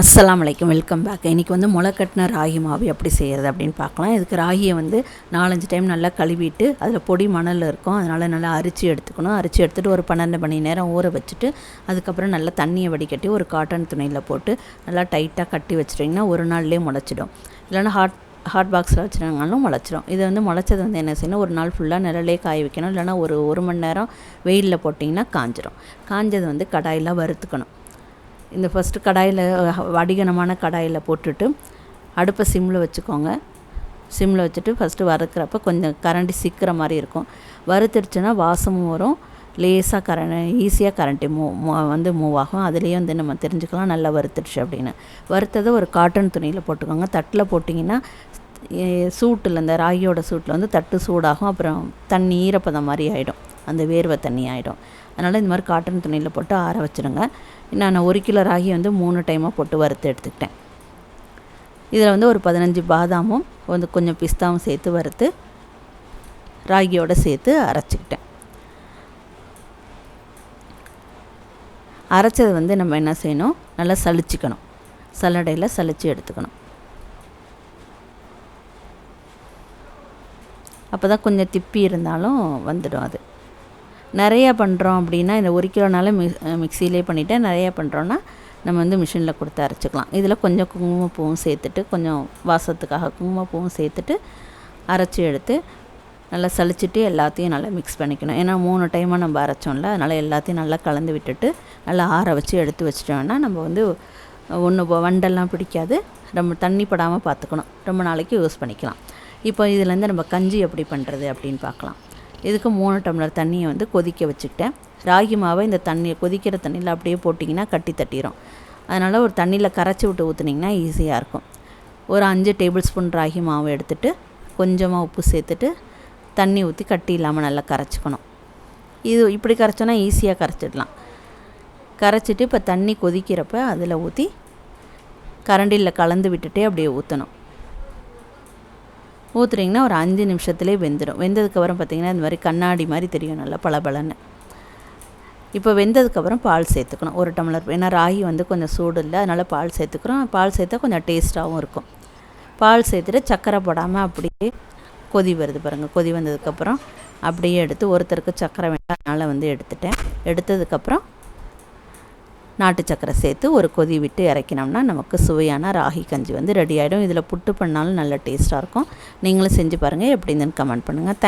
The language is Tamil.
அஸ்லாம் அலைக்கும் வெல்கம் பேக். இன்றைக்கி வந்து முளைக்கட்டின ராகி மாவு எப்படி செய்கிறது அப்படின்னு பார்க்கலாம். இதுக்கு ராகியை வந்து நாலஞ்சு டைம் நல்லா கழுவிட்டு அதில் பொடி மணல் இருக்கும். அதனால் நல்லா அரிச்சு எடுத்துக்கணும். அரிச்சு எடுத்துகிட்டு ஒரு பன்னெண்டு மணி நேரம் ஊற வச்சுட்டு அதுக்கப்புறம் நல்லா தண்ணியை வடிகட்டி ஒரு காட்டன் துணியில் போட்டு நல்லா டைட்டாக கட்டி வச்சிட்டிங்கன்னா ஒரு நாள்லேயே முளைச்சிடும். இல்லைன்னா ஹாட் ஹாட் பாக்ஸில் வச்சுருந்தாலும் முளைச்சிரும். இது வந்து முளைச்சது வந்து என்ன செய்யணும்? ஒரு நாள் ஃபுல்லாக நிழலே காய வைக்கணும். இல்லைன்னா ஒரு ஒரு மணி நேரம் வெயிலில் போட்டிங்கன்னா காஞ்சிரும். காஞ்சது வந்து கடாயில் வறுத்துக்கணும். இந்த ஃபஸ்ட்டு கடாயில் வடிகனமான கடாயில் போட்டுட்டு அடுப்பை சிம்மில் வச்சுக்கோங்க. சிம்மில் வச்சுட்டு ஃபஸ்ட்டு வறுக்கிறப்ப கொஞ்சம் கரண்டி சிக்கிற மாதிரி இருக்கும். வறுத்துடுச்சுன்னா வாசமும் வரும். லேசாக கரண்ட் ஈஸியாக கரண்ட்டு மூ வந்து மூவ் ஆகும். அதுலேயே வந்து நம்ம தெரிஞ்சுக்கலாம் நல்லா வறுத்துடுச்சு அப்படின்னு. வறுத்ததை ஒரு காட்டன் துணியில் போட்டுக்கோங்க. தட்டில் போட்டிங்கன்னா சூட்டில் இந்த ராகியோட சூட்டில் வந்து தட்டு சூடாகும். அப்புறம் தண்ணி ஈரப்பதம் மாதிரி ஆகிடும் அந்த வேர்வை தண்ணி ஆகிடும் அதனால் இந்த மாதிரி காட்டன் துணியில் போட்டு ஆற வச்சுருங்க. நான் ஒரு கிலோ ராகி வந்து மூணு டைமாக போட்டு வறுத்து எடுத்துக்கிட்டேன். இதில் வந்து ஒரு பதினஞ்சு பாதாமும் வந்து கொஞ்சம் பிஸ்தாவும் சேர்த்து வறுத்து ராகியோடு சேர்த்து அரைச்சிக்கிட்டேன். அரைச்சது வந்து நம்ம என்ன செய்யணும்? நல்லா சளிச்சிக்கணும் சல்லடையில் சளிச்சு எடுத்துக்கணும். அப்போ தான் கொஞ்சம் திப்பி இருந்தாலும் வந்துடும் அது. நிறையா பண்ணுறோம் அப்படின்னா இந்த ஒரு கிலோனால மி மிக்சிலே பண்ணிவிட்டேன் நிறையா பண்ணுறோன்னா நம்ம வந்து மிஷினில் கொடுத்து அரைச்சிக்கலாம். இதில் கொஞ்சம் குங்குமப்பூவும் சேர்த்துட்டு கொஞ்சம் வாசத்துக்காக குங்குமப்பூவும் சேர்த்துட்டு அரைச்சி எடுத்து நல்லா சளிச்சிட்டு எல்லாத்தையும் நல்லா மிக்ஸ் பண்ணிக்கணும். ஏன்னா மூணு டைமாக நம்ம அரைச்சோம்ல அதனால் எல்லாத்தையும் நல்லா கலந்து விட்டுட்டு நல்லா ஆற வச்சு எடுத்து வச்சிட்டோம்னா நம்ம வந்து ஒன்று வண்டெல்லாம் பிடிக்காது. ரொம்ப தண்ணி படாமல் பார்த்துக்கணும். ரொம்ப நாளைக்கு யூஸ் பண்ணிக்கலாம். இப்போ இதுலேருந்து நம்ம கஞ்சி எப்படி பண்ணுறது அப்படின்னு பார்க்கலாம். இதுக்கு மூணு டம்ளர் தண்ணியை வந்து கொதிக்க வச்சுக்கிட்டேன். ராகி மாவை இந்த தண்ணியை கொதிக்கிற தண்ணியில் அப்படியே போட்டிங்கன்னா கட்டி தட்டிடும் அதனால் ஒரு தண்ணியில் கரைச்சி விட்டு ஊற்றுனீங்கன்னா ஈஸியாக இருக்கும். ஒரு அஞ்சு டேபிள் ஸ்பூன் ராகி மாவு எடுத்துகிட்டு கொஞ்சமாக உப்பு சேர்த்துட்டு தண்ணி ஊற்றி கட்டி இல்லாமல் நல்லா கரைச்சிக்கணும். இது இப்படி கரைச்சோன்னா ஈஸியாக கரைச்சிடலாம். கரைச்சிட்டு இப்போ தண்ணி கொதிக்கிறப்ப அதில் ஊற்றி கரண்டியில் கலந்து விட்டுட்டே அப்படியே ஊற்றணும் ஊற்றுறீங்கன்னா ஒரு அஞ்சு நிமிஷத்துலேயே வெந்துடும் வெந்ததுக்கப்புறம் பார்த்திங்கன்னா இந்த மாதிரி கண்ணாடி மாதிரி தெரியும் நல்லா பளபளன்னு. இப்போ வெந்ததுக்கப்புறம் பால் சேர்த்துக்கணும். ஒரு டம்ளர். ஏன்னா ராகி வந்து கொஞ்சம் சூடு இல்லை அதனால் பால் சேர்த்துக்கிறோம். பால் சேர்த்தா கொஞ்சம் டேஸ்ட்டாகவும் இருக்கும். பால் சேர்த்துட்டு சக்கரை போடாமல் அப்படியே கொதி வருது பாருங்கள் கொதி வந்ததுக்கப்புறம் அப்படியே எடுத்து ஒருத்தருக்கு சக்கரை வேண்டாம். அதனால் வந்து எடுத்துட்டேன். எடுத்ததுக்கப்புறம் நாட்டு சக்கரை சேர்த்து ஒரு கொதி விட்டு இறக்கினோம்னா நமக்கு சுவையான ராகி கஞ்சி வந்து ரெடி ஆகிடும் இதில் புட்டு பண்ணாலும் நல்ல டேஸ்ட்டாக இருக்கும். நீங்களும் செஞ்சு பாருங்கள் எப்படி கமெண்ட் பண்ணுங்கள்